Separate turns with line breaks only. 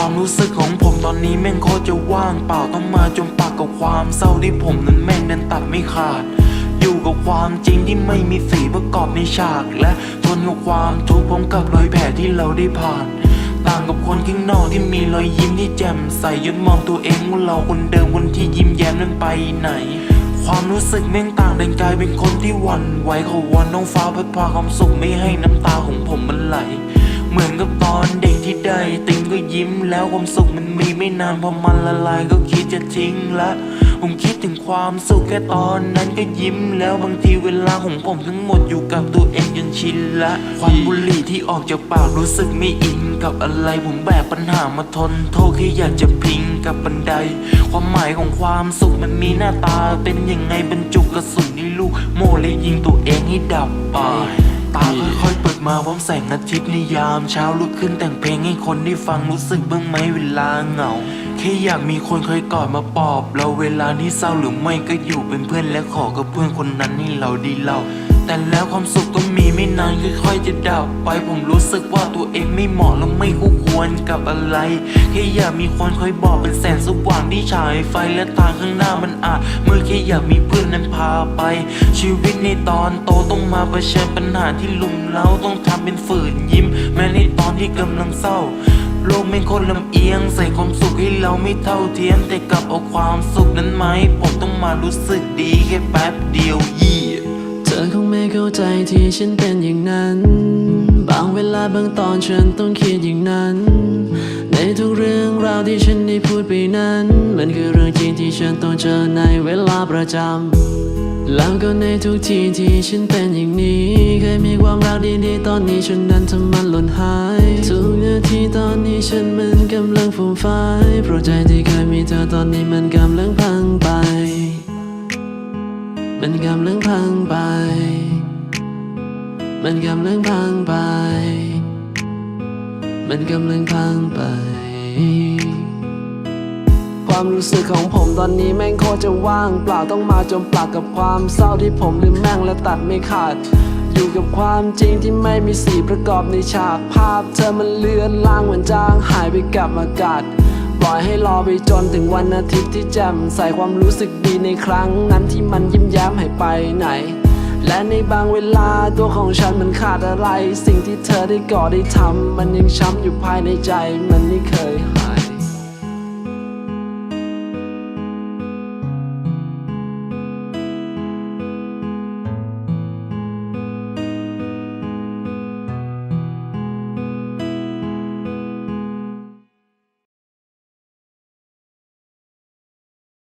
ความรู้สึกของผมตอนนี้แม่งโคตรจะว่างเปล่าต้องมาจมปากกับความเศร้าที่ผมนั้นแม่งเดินตัดไม่ขาด อยู่กับความจริงที่ไม่มีสีประกอบในฉาก และทนกับความทุกข์พร้อมกับรอยแผลที่เราได้ผ่าน ต่างกับคนข้างนอกที่มีรอยยิ้มที่แจ่มใสยดมองตัวเองว่าเราคนเดิมคนที่ยิ้มแย้มนั้นไปไหนความรู้สึกแม่งต่างดันกลายเป็นคนที่วันไหวเขาวอนน้องฟ้าพัดพาความสุขไม่ให้น้ำตาของผมมันไหล อนเด็กที่ได้ติมก็ยิ้มแล้วความสุขมันมีไม่นานพอมันละลายก็คิดจะทิ้งละผมคิดถึงความสุขแค่ตอนนั้นก็ยิ้มแล้วบางทีเวลาของผมทั้งหมดอยู่กับตัวเองจนชินละควันบุหรี่ที่ออกจากปากรู้สึกไม่อินกับอะไรผมแบกปัญหามาทน โทษแค่อยากจะพิงกับบันได ความหมายของความสุขมันมีหน้าตา เป็นยังไงบรรจุกระสุนในลูก โม่เลยยิงตัวเองให้ดับไป ตาค่อยๆเปิดมาพร้อมแสงอาทิตย์ในยาม เช้าลุกขึ้นแต่งเพลงให้คนได้ฟังรู้สึกบ้างไหมเวลาเหงา แค่อยากมีคนเคยกอดมาปลอบ เราเวลาที่เศร้าหรือไม่ก็อยู่เป็นเพื่อนและขอกับเพื่อนคนนั้นให้เราดีเล่าแต่แล้วความสุขก็มีไม่นานค่อยๆจะดับไปผมรู้สึกว่าตัวเองไม่เหมาะและไม่คู่ควรกับอะไรแค่อยากมีคนคอยบอกเป็นแสงสว่างที่ฉายไฟและทางข้างหน้ามันอาจเมื่อแค่อยากมีเพื่อนนั้นพาไป ชีวิตในตอนโตต้องมาเผชิญปัญหาที่ลุมเล้าต้องทำเป็นฝืนยิ้ม แม้ในตอนที่กำลังเศร้า โลกไม่คนลำเอียง ใส่ความสุขให้เราไม่เท่าเทียม แต่กลับเอาความสุขนั้นมาให้ผมต้องมารู้สึกดีแค่แป๊บเดียวยี่
เธอคงไม่เข้าใจที่ฉันเป็นอย่างนั้น บางเวลาบางตอนฉันต้องคิดอย่างนั้น ในทุกเรื่องราวที่ฉันได้พูดไปนั้น มันคือเรื่องจริงที่ฉันต้องเจอในเวลาประจำแล้วก็ในทุกทีที่ฉันเป็นอย่างนี้ เคยมีความรักดีๆตอนนี้ฉันนั้นทำมันหล่นหายทุกนาที ฉันมันกำลังฟูมฟายเพราะใจที่เคยมีเธอตอนนี้มันกำลังพังไป มันกำลังพังไป มันกำลังพังไป มันกำลังพังไป ความรู้สึกของผมตอนนี้แม่งโคตรจะว่างเปล่าต้องมาจมปลักกับความเศร้าที่ผมลืมแม่งและตัดไม่ขาด อยู่กับความจริงที่ไม่มีสีประกอบในฉากภาพ เธอมันเลือนลางเหมือนจางหายไปกับอากาศปล่อยให้รอไปจนถึงวันอาทิตย์ที่แจ่มใส่ความรู้สึกดีในครั้งนั้นที่มันยิ้มแย้มหายไปไหน และในบางเวลาตัวของฉันมันขาดอะไร สิ่งที่เธอได้ก่อได้ทำมันยังช้ำอยู่ภายในใจมันไม่เคยหาย